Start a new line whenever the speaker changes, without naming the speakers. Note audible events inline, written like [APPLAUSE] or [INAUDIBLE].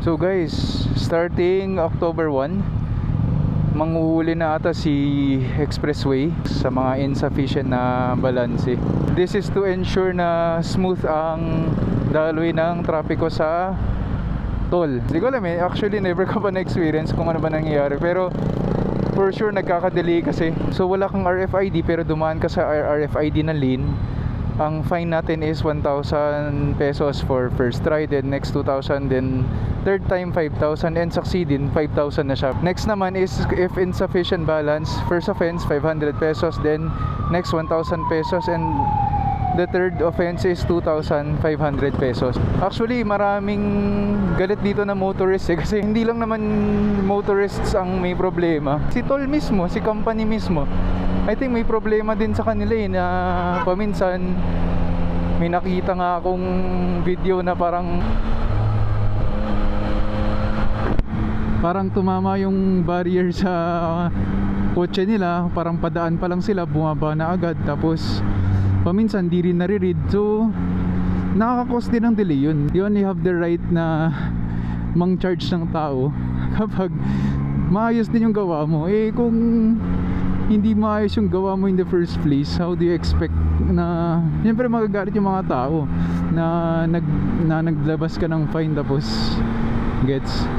So guys, starting October 1, manghuhuli na ata si Expressway sa mga insufficient na balanse. This is to ensure na smooth ang daloy ng trapiko sa toll. Hindi ko alam eh, actually never [LAUGHS] ko pa na-experience kung ano ba nangyayari. Pero for sure nagkakadelay kasi. So wala kang RFID pero dumaan ka sa RFID na lane ang fine natin is 1,000 pesos for first try then next 2,000 then third time 5,000 and succeeding 5,000 na siya. Next naman is if insufficient balance first offense 500 pesos then next 1,000 pesos and the third offense is 2,500 pesos. Actually maraming galit dito na motorist eh [LAUGHS] kasi hindi lang naman motorists ang may problema. Si toll mismo si company mismo I think may problema din sa kanila eh na paminsan may nakita nga akong video na parang parang tumama yung barrier sa kotse nila parang padaan pa lang sila bumaba na agad tapos paminsan di rin nare-read. So nakakakos din ng delay yun. You only have the right na mang charge ng tao [LAUGHS] kapag maayos din yung gawa mo. Eh kung hindi maayos yung gawa mo in the first place how do you expect na siyempre magagalit yung mga tao na nag na naglabas ka ng fine tapos gets